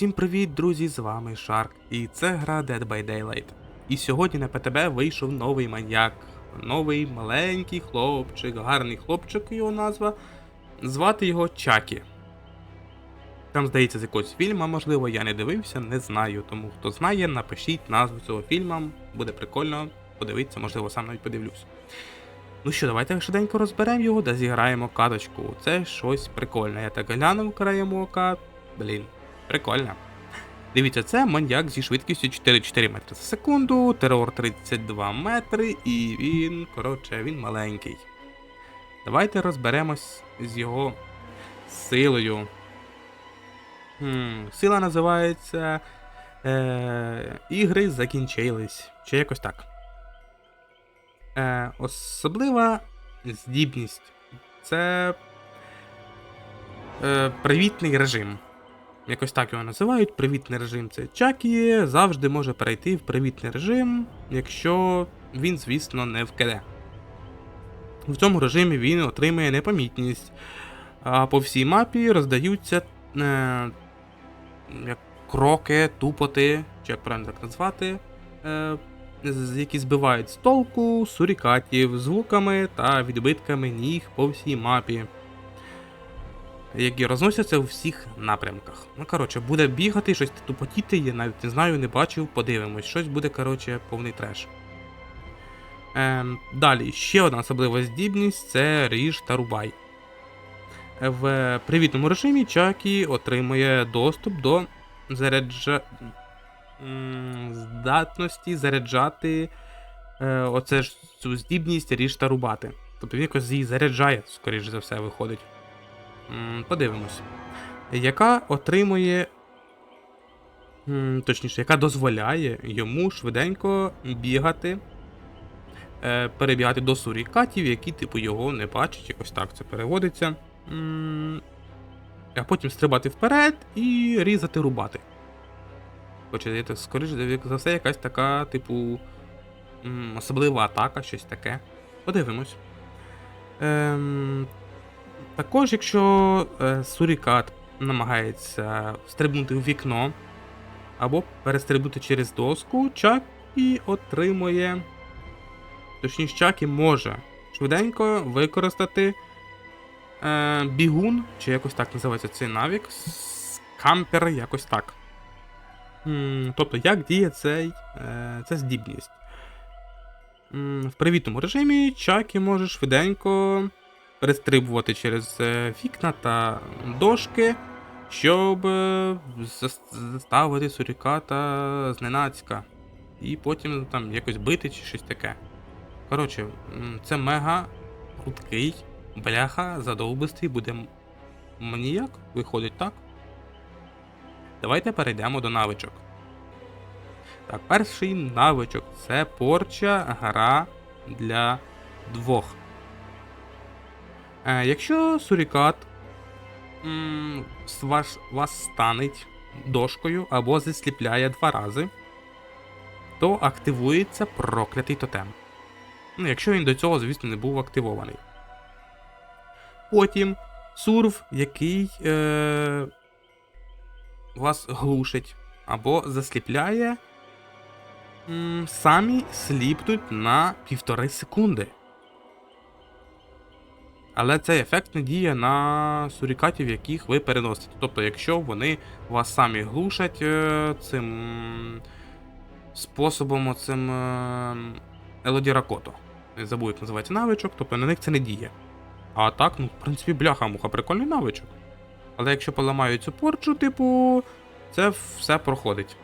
Усім привіт, друзі! З вами Шарк, і це гра Dead by Daylight. І сьогодні на ПТБ вийшов новий маньяк, новий маленький хлопчик, гарний хлопчик його назва. Звати його Чакі. Там, здається, з якогось фільму, можливо, я не дивився, не знаю. Тому хто знає, напишіть назву цього фільму, буде прикольно подивитися, можливо, сам навіть подивлюсь. Ну що, давайте швиденько розберемо його та зіграємо каточку. Це щось прикольне. Я так глянув краєм ока. Блін, прикольно. Дивіться, це маньяк зі швидкістю 4,4 метри за секунду, терор 32 метри, і він, коротше, він маленький. Давайте розберемось з його силою. Хм, сила називається. Е, Ігри закінчились. Чи якось так. Е, Особлива здібність. Це. Е, привітний режим. Якось так його називають. Привітний режим це Чакі завжди може перейти в привітний режим, якщо він, звісно, не вкиде. В цьому режимі він отримує непомітність, а по всій мапі роздаються е, як кроки, тупоти, чи як правильно так назвати, е, які збивають з толку, сурікатів, звуками та відбитками ніг по всій мапі які розносяться у всіх напрямках. Ну, коротше, буде бігати, щось тупотіти, я навіть не знаю, не бачив, подивимось. Щось буде, коротше, повний треш. Ем, далі, ще одна особлива здібність це ріж та рубай. В привітному режимі Чакі отримує доступ до заряджа... здатності заряджати е, оце ж цю здібність ріж та рубати. Тобто він якось її заряджає, скоріш за все, виходить. Подивимось. Яка отримує. Точніше, яка дозволяє йому швиденько бігати, е, перебігати до сурікатів, які, типу, його не бачать, якось так це переводиться. А потім стрибати вперед і різати, рубати. Хоча, скоріше за все, якась така, типу, особлива атака, щось таке. Подивимось. Ем, також, якщо е, сурікат намагається стрибнути в вікно або перестрибнути через доску, Чакі отримує. Точніше, Чакі може швиденько використати е, бігун, чи якось так називається цей навік, скампер, якось так. Тобто, як діє цей, е, ця здібність? В привітному режимі Чакі може швиденько перестрибувати через е, вікна та дошки, щоб е, заставити суріката зненацька. І потім там якось бити чи щось таке. Коротше, це мега худкий, бляха, задовбистий, буде маніяк, виходить так. Давайте перейдемо до навичок. Так, перший навичок це порча гра для двох. Е, якщо сурікат м, ваш, вас станить дошкою або засліпляє два рази, то активується проклятий тотем. Ну, якщо він до цього, звісно, не був активований. Потім сурв, який е, вас глушить або засліпляє, самі сліпнуть на півтори секунди. Але цей ефект не діє на сурікатів, яких ви переносите. Тобто, якщо вони вас самі глушать е, цим способом, цим е, Елоді Ракото. Не забув, як називається навичок, тобто на них це не діє. А так, ну, в принципі, бляха-муха, прикольний навичок. Але якщо поламають цю порчу, типу, це все проходить.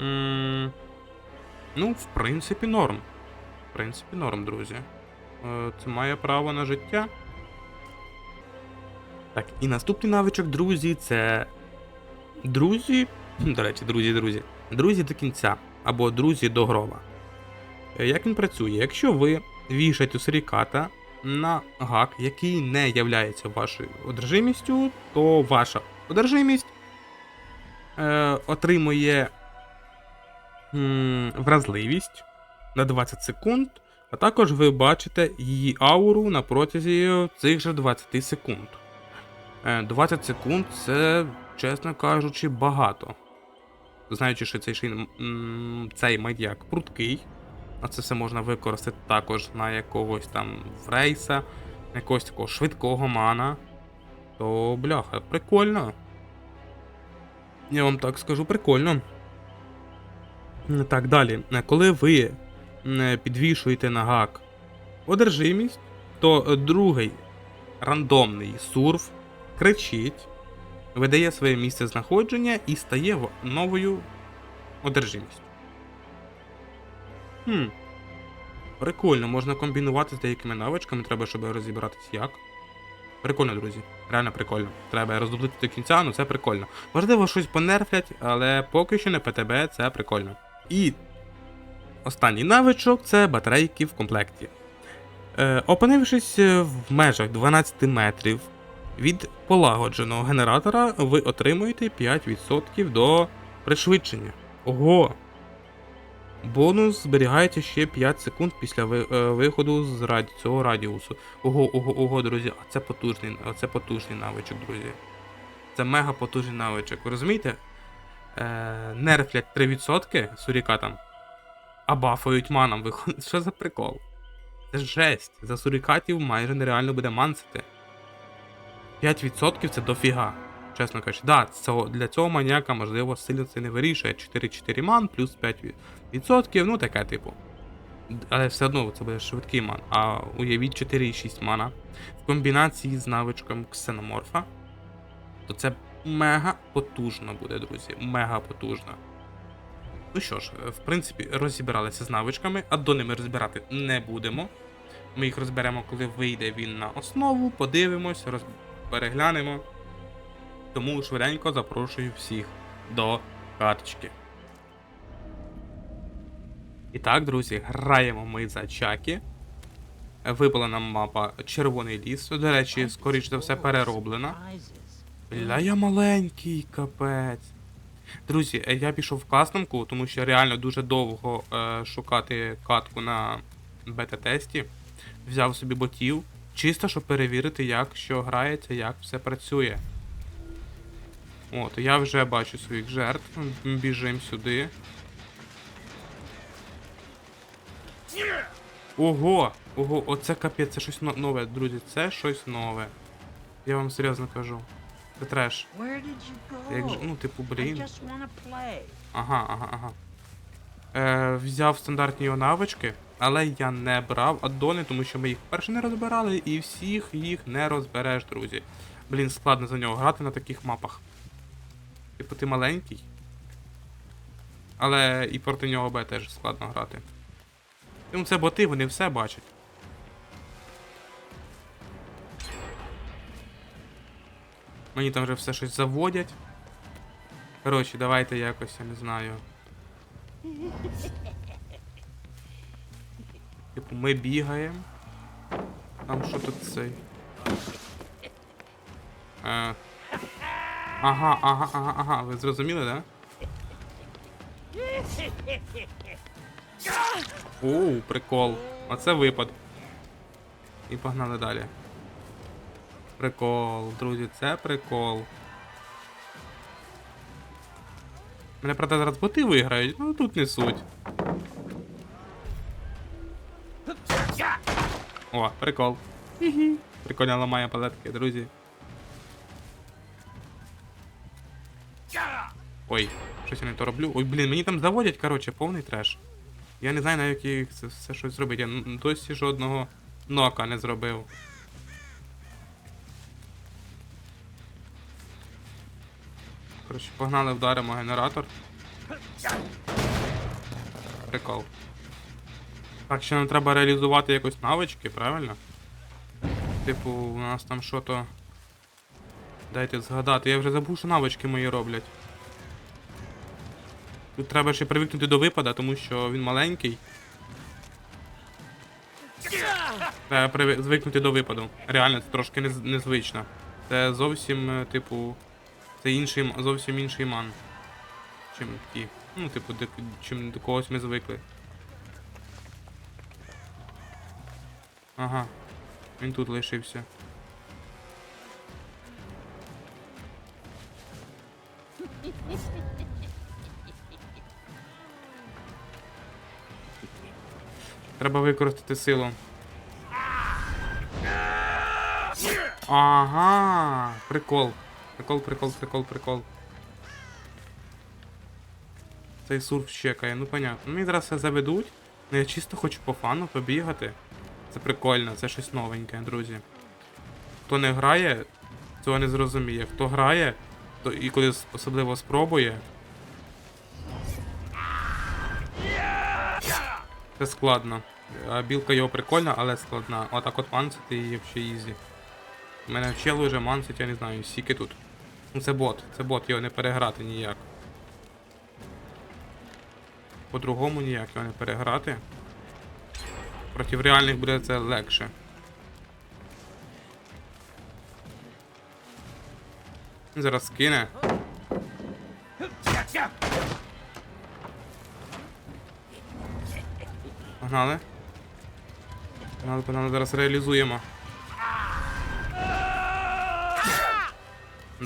М, Ну, в принципі, норм. В принципі, норм, друзі. Е, Це має право на життя. Так, і наступний навичок, друзі, це. Друзі. До речі, друзі, друзі. Друзі до кінця. Або друзі до гроба. Е, Як він працює? Якщо ви вішаєте суріката на гак, який не являється вашою одержимістю, то ваша одержимість е, отримує м, вразливість на 20 секунд, а також ви бачите її ауру на протязі цих же 20 секунд. Е, 20 секунд це чесно кажучи, багато. Знаючи, що цей шин, цей маньяк пруткий, а це все можна використати також на якогось там Фрейса, якогось такого швидкого мана. То бляха, прикольно. Я вам так скажу, прикольно. Так, далі. Е, Коли ви е, підвішуєте на гак одержимість, то е, другий рандомний сурф кричить, видає своє місце знаходження і стає новою одержимістю. Хм. Прикольно, можна комбінувати з деякими навичками, треба, щоб розібратися як. Прикольно, друзі. Реально прикольно. Треба роздобути до кінця, ну це прикольно. Можливо, щось понерфлять, але поки що не ПТБ, це прикольно. І останній навичок це батарейки в комплекті. Е, опинившись е, в межах 12 метрів від полагодженого генератора, ви отримуєте 5% до пришвидшення. Ого! Бонус зберігається ще 5 секунд після е, виходу з раді... цього радіусу. Ого, ого, ого, друзі, а це потужний, а це потужний навичок, друзі. Це мега потужний навичок. Ви розумієте? Е, нерфлять 3% сурікатам, а бафають маном. Виходить, що за прикол? Це жесть. За сурікатів майже нереально буде мансити. 5% це дофіга. Чесно кажучи, да, для цього маніяка, можливо, сильно це не вирішує. 4-4 ман плюс 5%, ну таке типу. Але все одно це буде швидкий ман. А уявіть 4,6 мана в комбінації з навичком ксеноморфа, то це мега потужно буде, друзі. Мега потужно. Ну що ж, в принципі, розібралися з навичками, аддони ми розбирати не будемо. Ми їх розберемо, коли вийде він на основу, подивимось, роз... переглянемо. Тому швиденько запрошую всіх до карточки. І так, друзі, граємо ми за Чакі. Випала нам мапа Червоний ліс. До речі, скоріш за все перероблена. Бля, я маленький, капець. Друзі, е, я пішов в кастомку, тому що реально дуже довго е, шукати катку на бета-тесті. Взяв собі ботів, чисто щоб перевірити, як що грається, як все працює. От, я вже бачу своїх жертв. Біжим сюди. Ого! Ого, оце капець, це щось нове, друзі, це щось нове. Я вам серйозно кажу. Це треш. You go? Як же, ну, типу, блін. Ага, ага, ага. Е, взяв стандартні його навички, але я не брав аддони, тому що ми їх перше не розбирали і всіх їх не розбереш, друзі. Блін, складно за нього грати на таких мапах. Типу, ти маленький. Але і проти нього буде теж складно грати. Ну, це боти, вони все бачать. Мені там вже все щось заводять. Коротше, давайте якось, я не знаю. Типу, ми бігаємо. Там що тут цей. Е. Ага, ага, ага, ага. Ви зрозуміли, да? Оу, прикол. Оце випад. І погнали далі. Прикол, друзі, це прикол. Мене, правда, зараз боти виграють, ну тут не суть. О, прикол. Прикольно ламає палетки, друзі. Ой, щось я не то роблю. Ой, блін, мені там заводять, коротше, повний треш. Я не знаю, на який це все щось зробити. Я досі жодного нока не зробив. Коротше, погнали, вдаримо генератор. Прикол. Так, ще нам треба реалізувати якось навички, правильно? Типу, у нас там що то. Дайте згадати, я вже забув, що навички мої роблять. Тут треба ще привикнути до випада, тому що він маленький. Треба звикнути до випаду. Реально, це трошки незвично. Це зовсім, е, типу. Це інший, зовсім інший ман. Чим ті. Ну, типу, до, чим до когось ми звикли. Ага. Він тут лишився. Треба використати силу. Ага, прикол. Прикол, прикол, прикол, прикол. Цей сурф чекає, ну понятно. Мені зараз все заведуть. Ну я чисто хочу по фану побігати. Це прикольно, це щось новеньке, друзі. Хто не грає, цього не зрозуміє. Хто грає, то і коли особливо спробує. Це складно. Білка його прикольна, але складна. Отак от мансити її взагалі ізі. У мене чел уже мансить, я не знаю, скільки тут. Це бот, це бот, його не переграти ніяк. По-другому ніяк його не переграти. Проти реальних буде це легше. Зараз скине. Погнали. Погнали, погнали, зараз реалізуємо.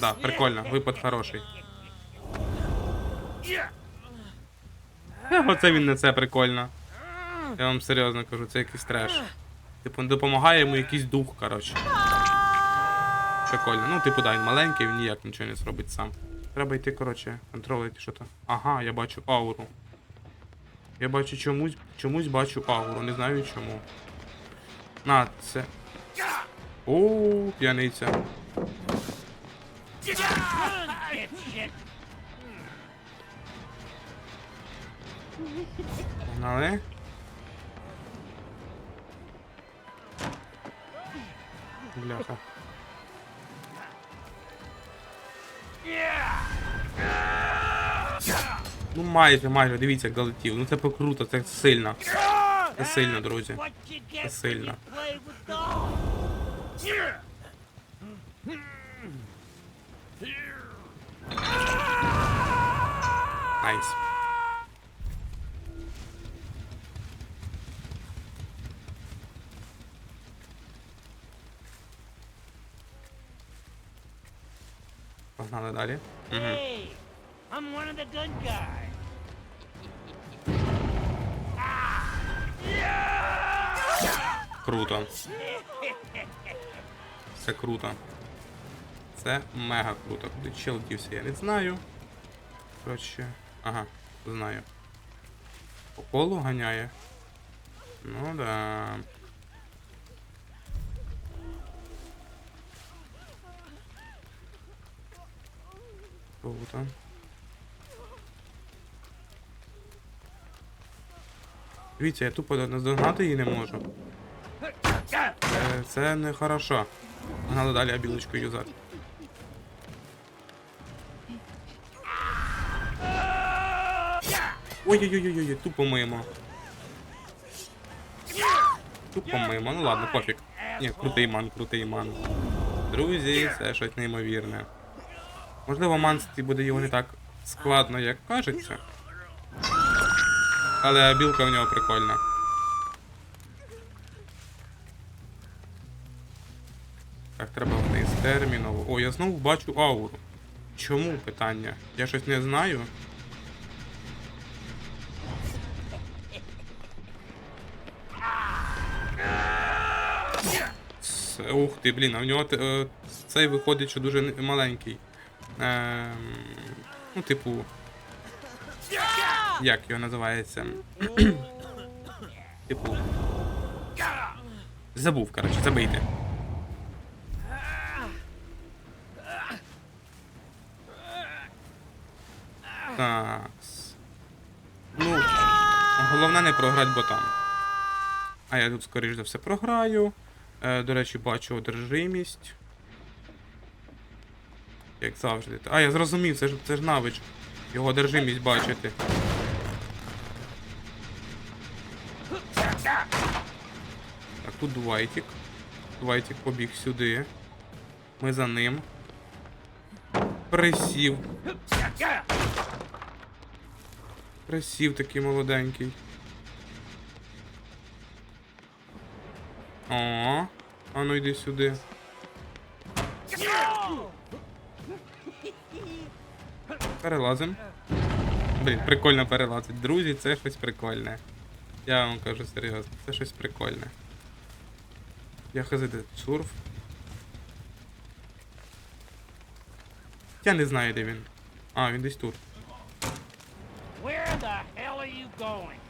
Да, прикольно, випад хороший. Оце він не це прикольно. Я вам серйозно кажу, це якийсь треш. Типу, допомагає йому якийсь дух, коротше. Прикольно. Ну, типу, да, він маленький, він ніяк нічого не зробить сам. Треба йти, коротше, контролити що то. Ага, я бачу ауру. Я бачу чомусь, чомусь бачу ауру, не знаю чому. На, це. О, п'яниця. Погнали. Бляха. Ну майже, майже, дивіться, як. Ну це покруто, це сильно. Це сильно, друзі. When сильно. Найс. Погнали далі. Угу. Hey, I'm one of the good guys. Круто. Це круто. Це мега круто. Куди чел дівся, я не знаю. Коротше. Ага, знаю. По колу ганяє. Ну да. Круто. Дивіться, я тупо наздогнати її не можу. Е, Це не хорошо. Погнали далі а білочку юзати. Ой-ой-ой-ой, тупо мимо. Тупо мимо, ну ладно, пофіг. Ні, крутий ман, крутий ман. Друзі, це щось неймовірне. Можливо, мансити буде його не так складно, як кажеться. Але білка в нього прикольна. Так, треба вниз терміново. О, я знову бачу ауру. Чому питання? Я щось не знаю. Ух ти, блін, а в нього е, цей виходить, що дуже маленький. Ем, ну, типу. Як його називається? типу. Забув, коротше, забийте. Так. Ну, головне не програти ботам. А я тут, скоріш за все, програю. Е, до речі, бачу одержимість. Як завжди. А, я зрозумів, це ж, це ж навич. Його одержимість бачити. Так, тут Двайтік. Двайтік побіг сюди. Ми за ним. Присів. Присів такий молоденький. О, а ну йди сюди. Перелазим. Блін, прикольно перелазить. Друзі, це щось прикольне. Я вам кажу серйозно, це щось прикольне. Я хазити сурф. Я не знаю, де він. А, він десь тут. Where the hell are you going?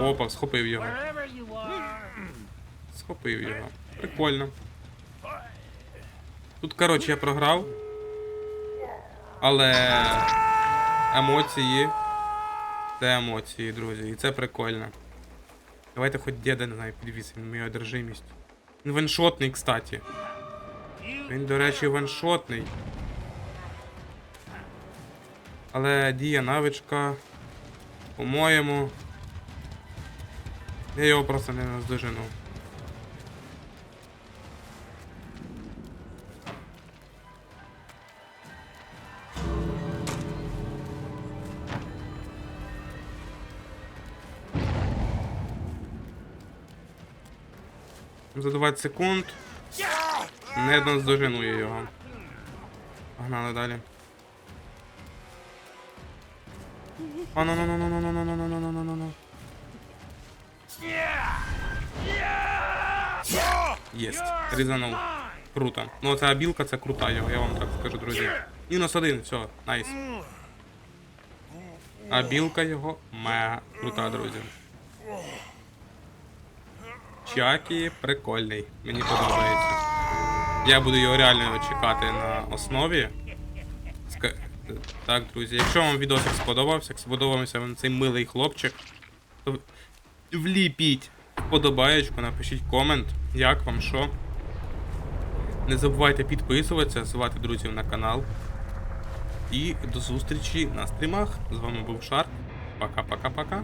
Опа, схопив його. Схопив його. Прикольно. Тут, коротше, я програв. Але емоції. Це емоції, друзі. І це прикольно. Давайте хоч діда, не знаю, підвісимо мою одержимість. Він ваншотний, кстати. Він, до речі, ваншотний. Але дія навичка. По-моєму. Я його просто не наздожену. За 20 секунд. Не наздожену я його. Погнали далі. А ну ну ну ну ну ну ну ну ну ну ну ну ну Єсть, різанув. Круто. Ну ця білка це крута, я, вам так скажу, друзі. Мінус один, все, найс. А білка його мега крута, друзі. Чакі прикольний. Мені подобається. Я буду його реально чекати на основі. Ска- Так, друзі, якщо вам відосик сподобався, як сподобався вам цей милий хлопчик, то вліпіть вподобаєчку, напишіть комент, як вам що. Не забувайте підписуватися, звати друзів на канал. І до зустрічі на стрімах. З вами був Шарк. Пока-пока-пока.